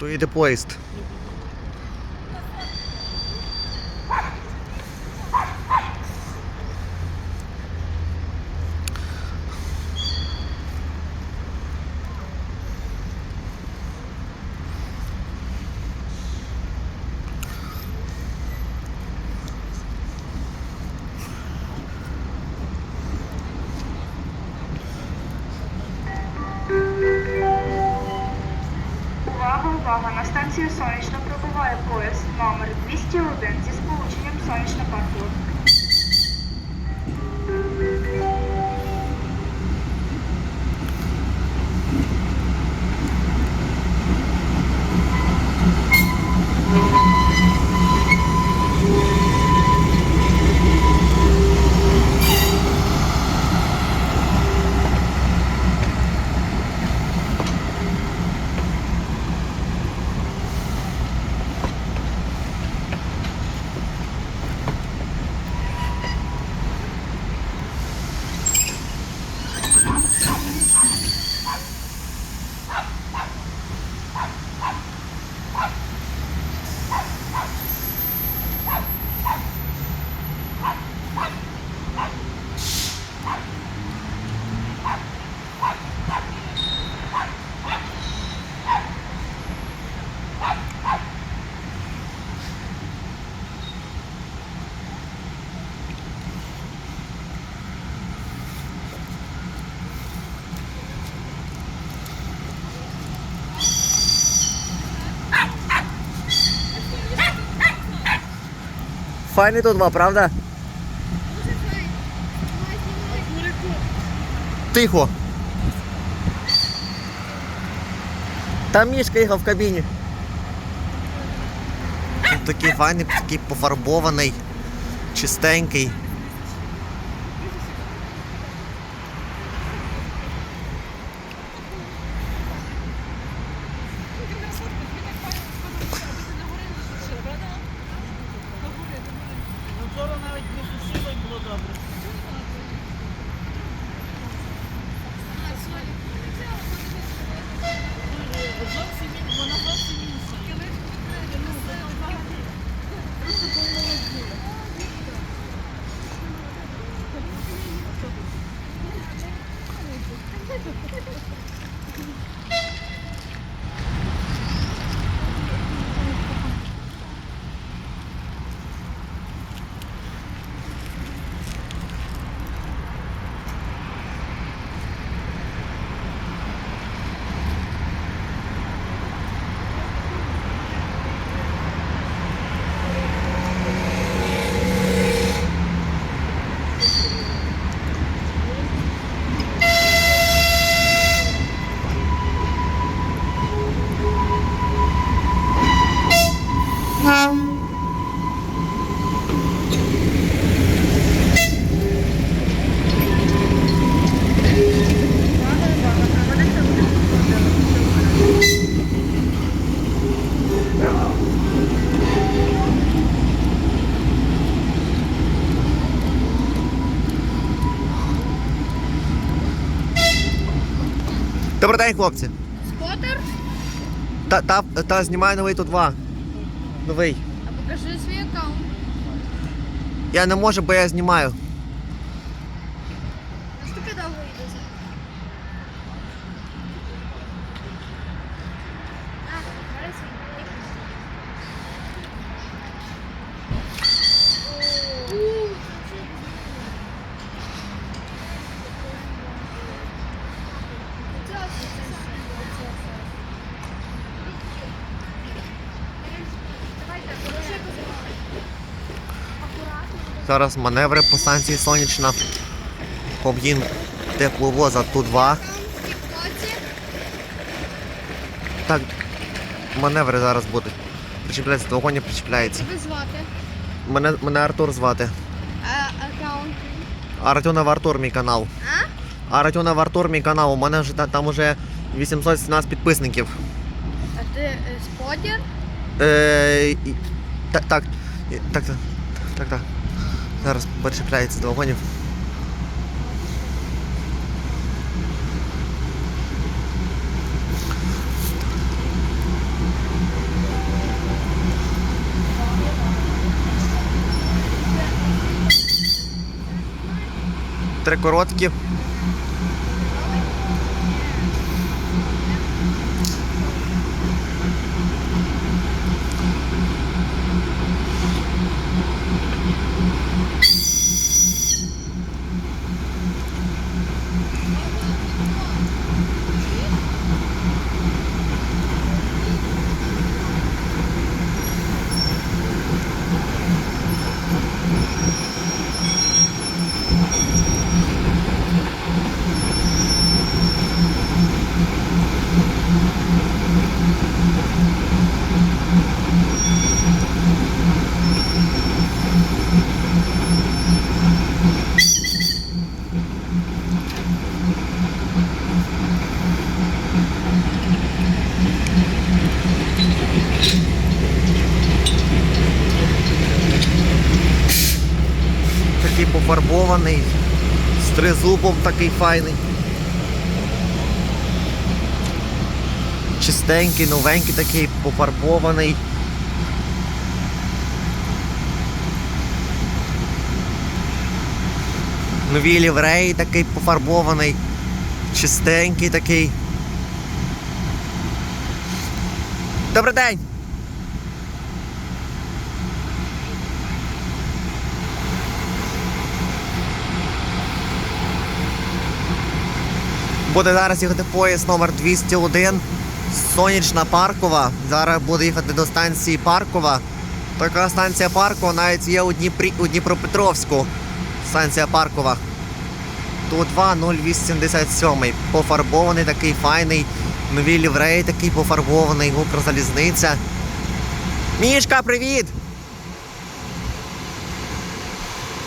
То йде поїзд. Увага, увага! На станцію сонячно прибуває поїзд номер 201 зі сполученням сонячно Паркова. Файний тут два, правда? Тихо. Там мішка їхав в кабіні. Тут такий файний, такий пофарбований, чистенький. Вчора навіть не сусідок було добре. Добрий день, хлопці. Скотер? Та, та, та знімаю новий тут два. Новий. А покажи свій аккаунт. Я не можу, бо я знімаю. Що таке довго йде? А, бери свій. О. Зараз маневри по станції Сонячна. Об'їн тепловоза Ту-2. Так, маневри зараз будуть. Причіпляється до вагоні, причіпляється. Тебе звати? Мене, мене Артур звати. А, аккаунт. Артюнов Артур мій канал. А? Артюнов Артур мій канал. У мене вже там уже 817 підписників. А ти е, спотер? Е, так, так, так, так, так, так. Зараз перечепляється до вагонів. Три короткі. Пофарбований. З тризубом такий файний. Чистенький, новенький такий, пофарбований. Нові лівреї такий пофарбований. Чистенький такий. Добрий день! Буде зараз їхати поїзд номер 201 Сонячна Паркова. Зараз буде їхати до станції Паркова. Така станція Паркова навіть є у, Дніпрі, у Дніпропетровську. Станція Паркова. Тут 2087. Пофарбований такий файний. Нові лівреї такий пофарбований. Укрзалізниця. Мішка, привіт!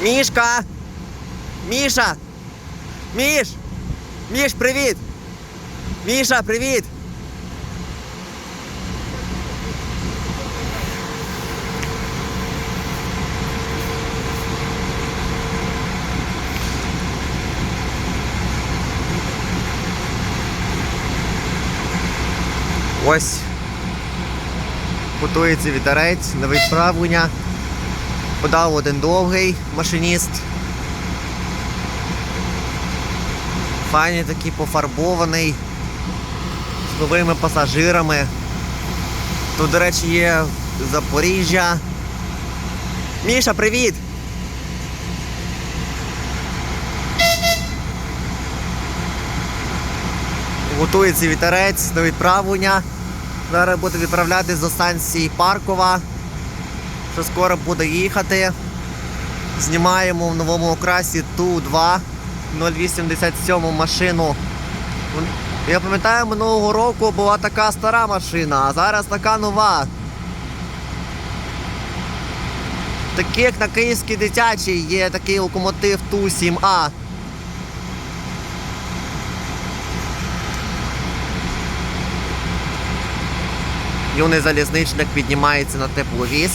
Мішка! Міша! Міш! Міш, привіт! Міша, привіт! Ось готується вітерець на відправлення. Подав один довгий машиніст. Файний такий пофарбований з новими пасажирами. Тут, до речі, є Запоріжжя. Міша, привіт! Готується вітерець до відправлення. Зараз буде відправлятись до станції Паркова. Що скоро буде їхати. Знімаємо в новому окрасі Ту-2 087 машину. Я пам'ятаю, минулого року була така стара машина, а зараз така нова. Такий, як на київській дитячій, є такий локомотив Ту-7А. Юний залізничник піднімається на тепловіз.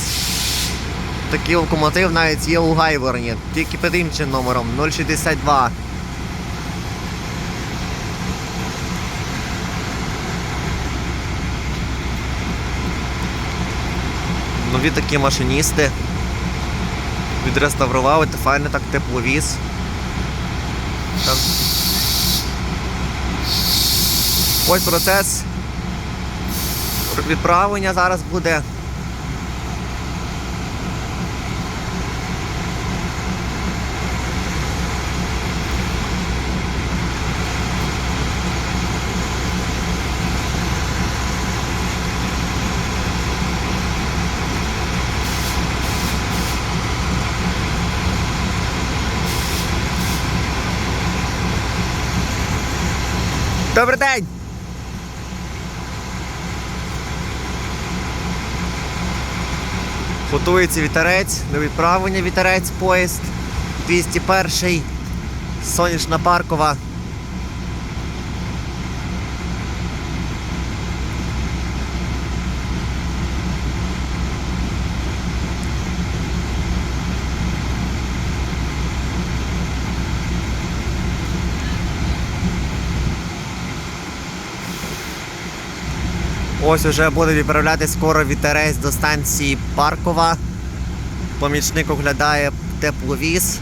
Такий локомотив навіть є у Гайворні, тільки під іншим номером 062. Нові такі машиністи. Відреставрували, та файно так тепловіз. Там. Ось процес відправлення зараз буде. Добрий день! Готується вітерець, до відправлення вітерець поїзд 201 Сонячна Паркова. Ось уже буде відправляти скоро вітерець до станції Паркова. Помічник оглядає тепловіз.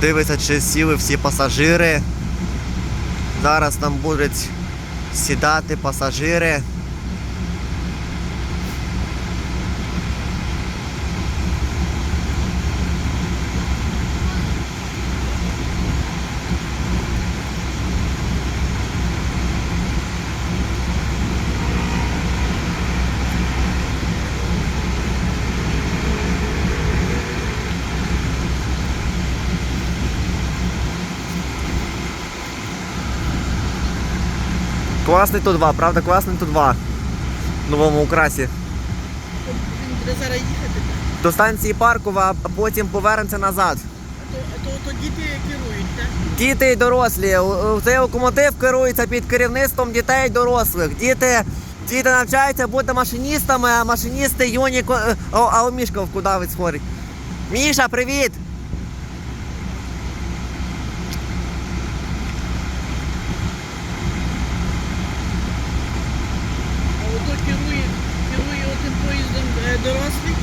Дивиться, чи сіли всі пасажири. Зараз там будуть сідати пасажири. Класний тут два, правда, класний тут два. В новому украсі. Він буде зараз їхати. До станції Паркова, а потім повернемося назад. А то, а то, то діти керують, так? Діти й дорослі. Цей локомотив керується під керівництвом дітей і дорослих. Діти, діти навчаються бути машиністами, а машиністи юні. е, О, а у Мішка куди ви схорить? Міша, привіт! А ото керує, керує отим поїздом е, дорослий.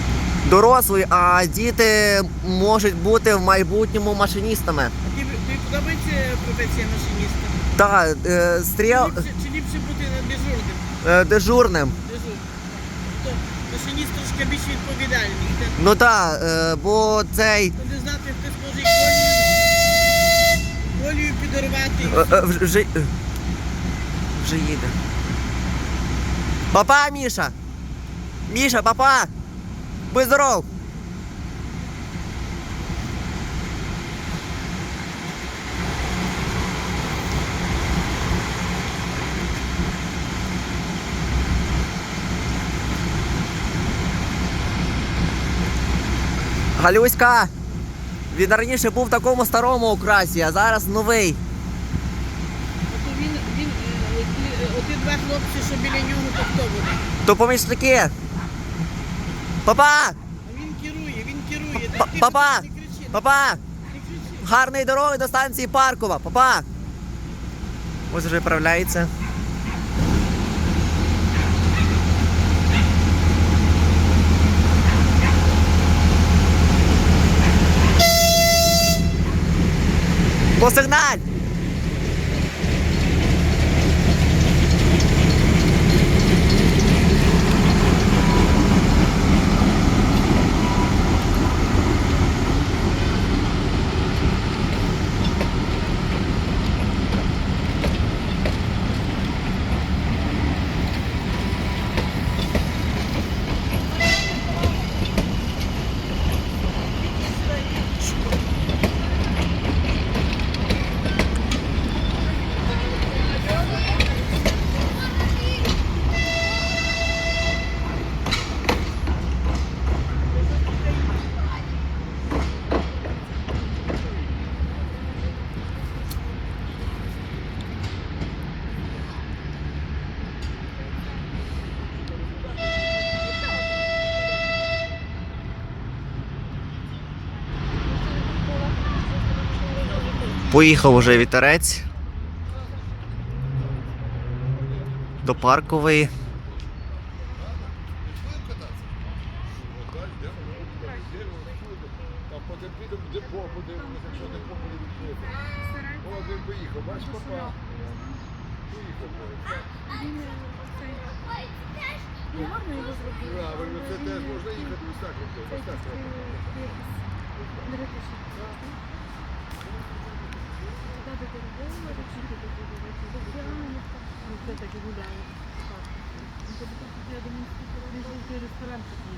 Дорослі, а діти можуть бути в майбутньому машиністами. А тобі, тобі подобається професія машиніста? Так, е, стріл Чи ліпше, чи ліпше бути дежурним? е, дежурним. Дежурним. То машиніст трошки більш відповідальний. так? Ну так, е, бо цей не знати, хтось може і колію, колію підорвати. е, е, вже, вже, е, вже їде. Папа, Міша! Міша, папа! Будь здоров! Галюська! Він раніше був в такому старому окрасі, а зараз новий. То він, він, е, оті, е, два хлопці, що біля нього, то хто вони? То помічники. Папа! Він керує, він керує. Так папа! не кричи, Папа! не кричи. Гарної дороги до станції Паркова. Папа! Ось вже відправляється. Посигналь! Поїхав уже вітерець. До паркової. Це теж можна їхати ось так. ось так, ось так. Я думаю, що це ресторан такий.